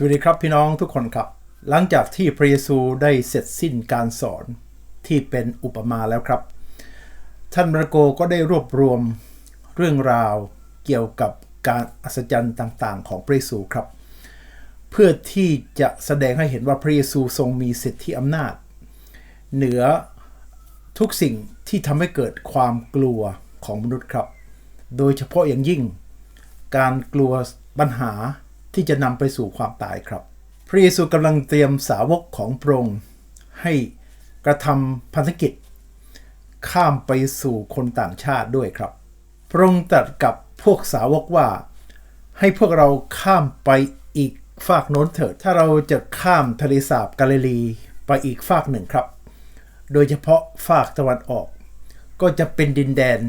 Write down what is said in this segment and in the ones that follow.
สวัสดีครับพี่น้องทุกคนครับ หลังจากที่พระเยซูได้เสร็จสิ้นการสอนที่เป็นอุปมาแล้วครับ ท่านมาระโกก็ได้รวบรวมเรื่องราวเกี่ยวกับการอัศจรรย์ต่างๆ ของพระเยซูครับ เพื่อที่จะแสดงให้เห็นว่าพระเยซูทรงมีสิทธิอำนาจ เหนือทุกสิ่งที่ทำให้เกิดความกลัวของมนุษย์ครับ โดยเฉพาะอย่างยิ่ง การกลัวปัญหา ที่จะนำไปสู่ความตายครับ พระเยซูกำลังเตรียมสาวกของพระองค์ให้กระทำพันธกิจ ข้ามไปสู่คนต่างชาติด้วยครับ พระองค์ตรัสกับพวกสาวกว่า ให้พวกเราข้ามไปอีกฝากโน้นเถิด ถ้าเราจะข้ามทะเลสาบกาลิลีไปอีกฝากหนึ่งครับ โดยเฉพาะฝากตะวันออก ก็จะเป็นดินแดน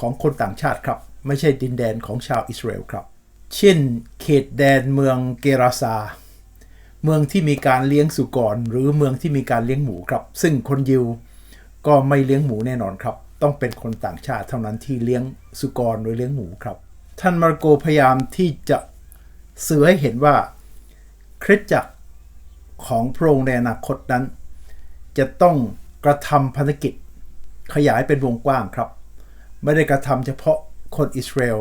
ของคนต่างชาติครับ ไม่ใช่ดินแดนของชาวอิสราเอลครับ เช่น เขตแดนเมืองเกราซา เมืองที่มีการเลี้ยงสุกร หรือเมืองที่มีการเลี้ยงหมูครับ ซึ่งคนยิวก็ไม่เลี้ยงหมูแน่นอนครับ ต้องเป็นคนต่างชาติเท่านั้นที่เลี้ยงสุกรหรือเลี้ยงหมูครับ ท่านมาร์โกพยายามที่จะสื่อให้เห็นว่าคริสตจักรของพระองค์ในอนาคตนั้น จะต้องกระทำพันธกิจขยายเป็นวงกว้างครับ ไม่ได้กระทำเฉพาะคนอิสราเอล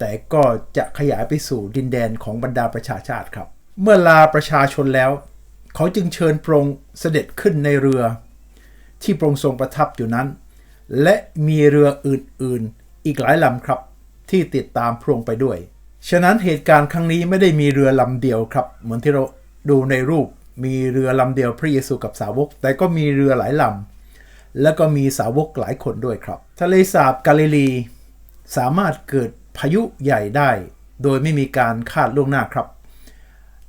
แต่ก็จะขยายไปสู่ดินแดนของบรรดาประชาชาติครับ เมื่อลาประชาชนแล้ว เขาจึงเชิญพระองค์เสด็จขึ้นในเรือ ที่พระองค์ทรงประทับอยู่นั้น และมีเรืออื่นๆ อีกหลายลำครับ ที่ติดตามพระองค์ไปด้วย ฉะนั้นเหตุการณ์ครั้งนี้ไม่ได้มีเรือลำเดียวครับ เหมือนที่เราดูในรูปมีเรือลำเดียวพระเยซูกับสาวก แต่ก็มีเรือหลายลำแล้วก็มีสาวกหลายคนด้วยครับ ทะเลสาบกาลิลี สามารถเกิด พายุใหญ่ได้ โดยไม่มีการคาดล่วงหน้าครับ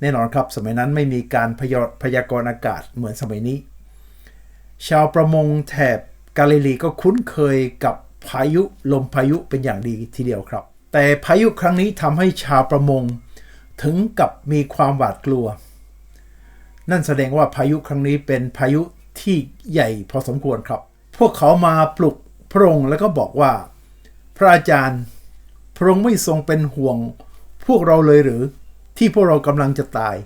แน่นอนครับสมัยนั้นไม่มีการพยพยากรณ์อากาศเหมือนสมัยนี้ ชาวประมงแถบกาลิลีก็คุ้นเคยกับพายุลมพายุเป็นอย่างดีทีเดียวครับ แต่พายุครั้งนี้ทำให้ชาวประมง ถึงกับมีความหวาดกลัว นั่นแสดงว่าพายุครั้งนี้เป็นพายุที่ใหญ่พอสมควรครับ พวกเขามาปลุกพระองค์แล้วก็บอกว่า พระอาจารย์ พระองค์ไม่ทรงเป็นห่วง พวกเราเลยหรือ ที่พวกเรากำลังจะตาย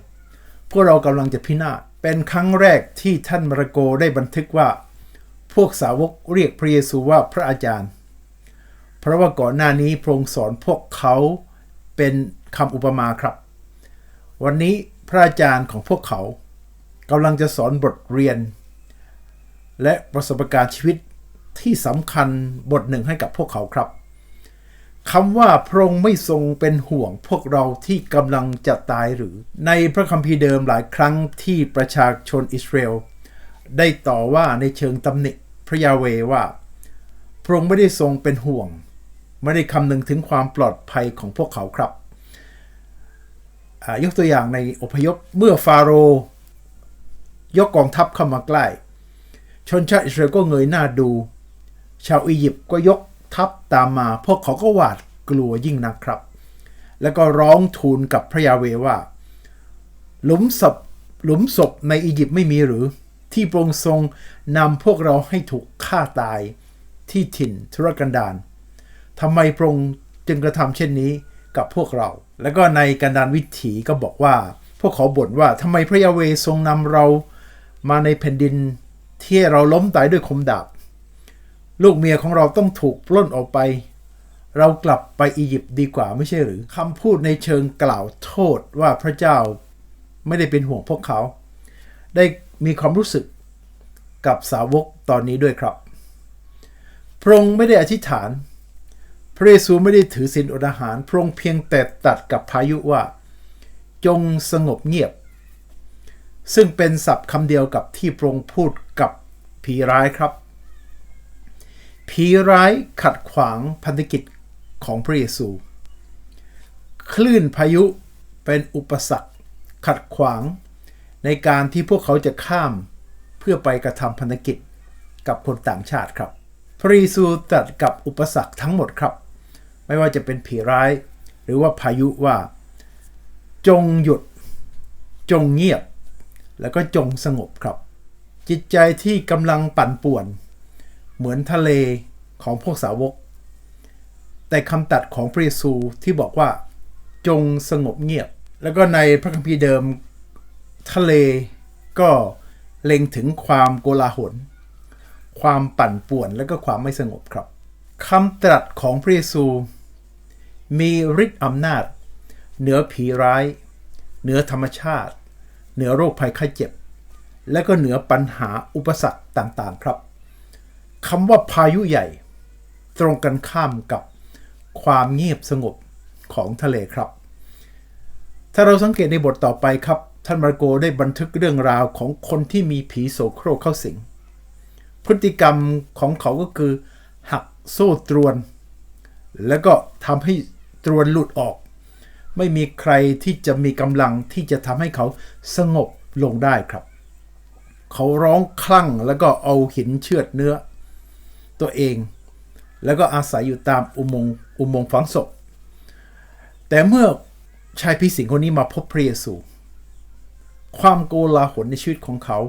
พวกเรากำลังจะพินาศเป็นครั้งแรกที่ท่านมาระโกได้บันทึกว่า พวกสาวกเรียกพระเยซูว่าพระอาจารย์ เพราะว่าก่อนหน้านี้พระองค์สอนพวกเขาเป็นคำอุปมาครับ วันนี้พระอาจารย์ของพวกเขากำลังจะสอนบทเรียน และประสบการณ์ชีวิตที่สำคัญบทหนึ่งให้กับพวกเขาครับ คำว่าพระองค์ไม่ทรงเป็นห่วงพวกเราที่กำลังจะตายหรือ ในพระคัมภีร์เดิมหลายครั้งที่ประชาชนอิสราเอลได้ต่อว่าในเชิงตำหนิพระยาเวว่า พระองค์ไม่ได้ทรงเป็นห่วง ไม่ได้คำนึงถึงความปลอดภัยของพวกเขาครับ ยกตัวอย่างในอพยพเมื่อฟาโรห์ยกกองทัพเข้ามาใกล้ ชนชาติอิสราเอลก็เงยหน้าดู ชาวอียิปต์ก็ยก ทัพตามมา พวกเขาก็หวาดกลัวยิ่งนักครับ แล้วก็ร้องทูลกับพระยาเวว่า หลุมศพหลุมศพในอียิปต์ไม่มีหรือ ที่พระองค์ทรงนำพวกเราให้ถูกฆ่าตายที่ถิ่นทุรกันดารทำไมพระองค์จึงกระทำเช่นนี้กับพวกเรา แล้วก็ในกันดารวิถีก็บอกว่า พวกเขาบ่นว่าทำไมพระยาเวทรงนำเรามาในแผ่นดินที่เราล้มตายด้วยคมดาบ ลูกเมียของเราต้องถูกปล้นออกไป เรากลับไปอียิปต์ดีกว่าไม่ใช่หรือคำพูดในเชิงกล่าวโทษว่าพระเจ้าไม่ได้เป็นห่วงพวกเขา ได้มีความรู้สึกกับสาวกตอนนี้ด้วยครับ พระองค์ไม่ได้อธิษฐาน พระเยซูไม่ได้ถือศีลอดอาหาร พระองค์เพียงแต่ตัดกับพายุว่า จงสงบเงียบ ซึ่งเป็นศัพท์คำเดียวกับที่พระองค์พูดกับผีร้ายครับ ผีร้ายขัดขวางพันธกิจของพระเยซู คลื่นพายุเป็นอุปสรรคขัดขวางในการที่พวกเขาจะข้ามเพื่อไปกระทำพันธกิจกับคนต่างชาติครับ พระเยซูตัดกับอุปสรรคทั้งหมดครับ ไม่ว่าจะเป็นผีร้าย หรือว่าพายุว่า จงหยุด จงเงียบ แล้วก็จงสงบครับ จิตใจที่กำลังปั่นป่วน เหมือนทะเลของพวกสาวก แต่คำตัดของพระเยซูที่บอกว่าจงสงบเงียบ แล้วก็ในพระคัมภีร์เดิมทะเลก็เล็งถึงความโกลาหล ความปั่นป่วนและก็ความไม่สงบครับคำตรัสของพระเยซู มีฤทธิ์อำนาจ เหนือผีร้าย เหนือธรรมชาติ เหนือโรคภัยไข้เจ็บ และก็เหนือปัญหาอุปสรรคต่างๆ ครับ คำว่าพายุใหญ่ ตรงกันข้ามกับความเงียบสงบของทะเลครับ ถ้าเราสังเกตในบทต่อไปครับ ท่านมาร์โกได้บันทึกเรื่องราวของคนที่มีผีโสโครกเข้าสิง พฤติกรรมของเขาก็คือ หักโซ่ตรวน แล้วก็ทำให้ตรวนหลุดออก ไม่มีใครที่จะมีกำลังที่จะทำให้เขาสงบลงได้ครับ เขาร้องคลั่งแล้วก็เอาหินเชือดเนื้อ ตัวเอง แล้วก็อาศัยอยู่ตามอุโมงค์อุโมงค์ฝังศพ แต่เมื่อชายผีสิงคนนี้มาพบพระเยซู ความโกลาหลในชีวิตของเขา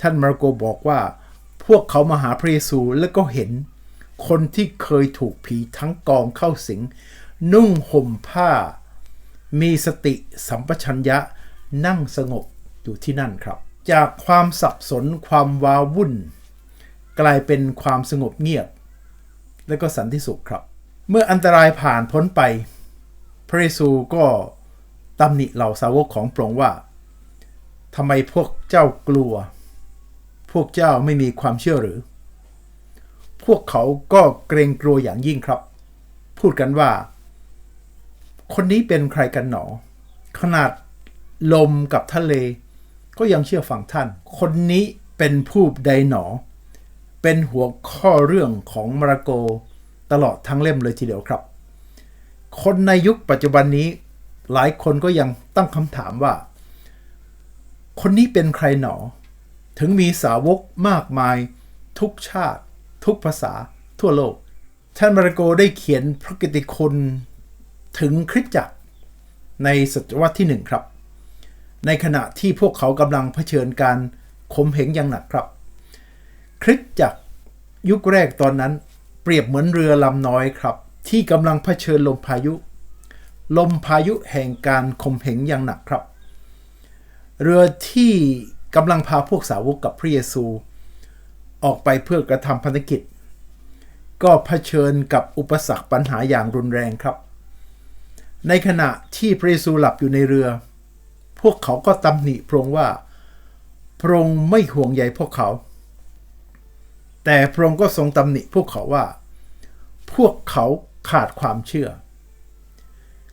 ท่านมาร์โกบอกว่า พวกเขามาหาพระเยซูแล้วก็เห็นคนที่เคยถูกผีทั้งกองเข้าสิง นุ่งห่มผ้า มีสติสัมปชัญญะนั่งสงบอยู่ที่นั่นครับ จากความสับสนความวาวุ่น กลายเป็นความสงบเงียบ และก็สันติสุขครับ เมื่ออันตรายผ่านพ้นไป พระเยซูก็ตำหนิเหล่าสาวกของพระองค์ว่าทำไมพวกเจ้ากลัว พวกเจ้าไม่มีความเชื่อหรือ พวกเขาก็เกรงกลัวอย่างยิ่งครับ พูดกันว่า คนนี้เป็นใครกันหนอ ขนาดลมกับทะเล ก็ยังเชื่อฟังท่าน คนนี้เป็นผู้ใดหนอ เป็นหัวข้อเรื่องของมาระโกตลอดทั้งเล่มเลยทีเดียวครับ คนในยุคปัจจุบันนี้หลายคนก็ยังตั้งคำถามว่า คนนี้เป็นใครหนอ ถึงมีสาวกมากมาย ทุกชาติ ทุกภาษา ทั่วโลก ท่านมาระโกได้เขียนพระกิตติคุณถึงคริสตจักรในศตวรรษที่หนึ่งครับ ในขณะที่พวกเขากำลังเผชิญการข่มเหงอย่างหนักครับ คริสตจักรยุคแรกตอนนั้น เปรียบเหมือนเรือลำน้อยครับ ที่กำลังเผชิญลมพายุ ลมพายุแห่งการข่มเหงอย่างหนักครับ เรือที่กำลังพาพวกสาวกกับพระเยซู ออกไปเพื่อกระทำพันธกิจ ก็เผชิญกับอุปสรรคปัญหาอย่างรุนแรงครับ ในขณะที่พระเยซูหลับอยู่ในเรือ พวกเขาก็ตำหนิพระองค์ว่าพระองค์ไม่ห่วงใยพวกเขา แต่พระองค์ก็ทรงตำหนิพวกเขาว่า พวกเขาขาดความเชื่อ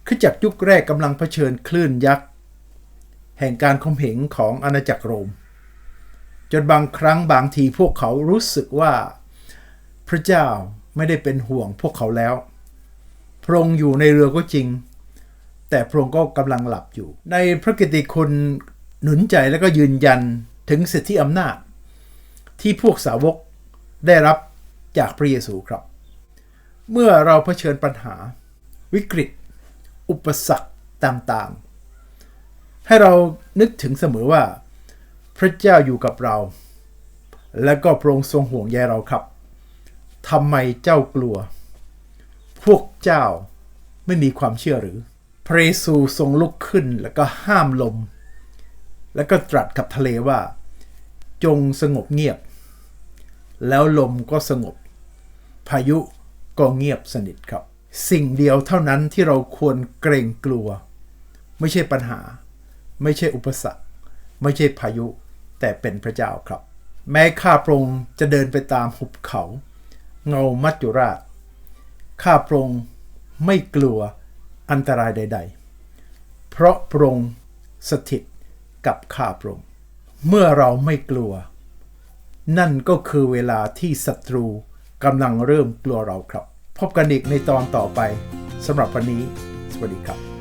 คือจากยุคแรกกำลังเผชิญคลื่นยักษ์แห่งการข่มเหงของอาณาจักรโรม จนบางครั้งบางทีพวกเขารู้สึกว่า พระเจ้าไม่ได้เป็นห่วงพวกเขาแล้ว พระองค์อยู่ในเรือก็จริง แต่พระองค์ก็กำลังหลับอยู่ ในพระกิตติคุณหนุนใจและก็ยืนยันถึงสิทธิอำนาจ ที่พวกสาวก ได้รับจากพระเยซูครับ เมื่อเราเผชิญปัญหา วิกฤต อุปสรรคต่างๆ ให้เรานึกถึงเสมอว่า พระเจ้าอยู่กับเรา และก็พระองค์ทรงห่วงใยเราครับทำไมเจ้ากลัว พวกเจ้าไม่มีความเชื่อหรือ พระเยซูทรงลุกขึ้นแล้วก็ห้ามลม แล้วก็ตรัสกับทะเลว่า จงสงบเงียบ แล้วลมก็สงบ พายุก็เงียบสนิทครับ สิ่งเดียวเท่านั้นที่เราควรเกรงกลัว ไม่ใช่ปัญหา ไม่ใช่อุปสรรค ไม่ใช่พายุ แต่เป็นพระเจ้าครับ แม้ข้าพระองค์จะเดินไปตามหุบเขา เงามัจจุราชข้าพระองค์ไม่กลัวอันตรายใด ๆ เพราะพระองค์สถิตกับข้าพระองค์เมื่อเราไม่กลัว นั่นก็คือเวลาที่ศัตรูกำลังเริ่มกลัวเราครับ พบกันอีกในตอนต่อไปสำหรับวันนี้ สวัสดีครับ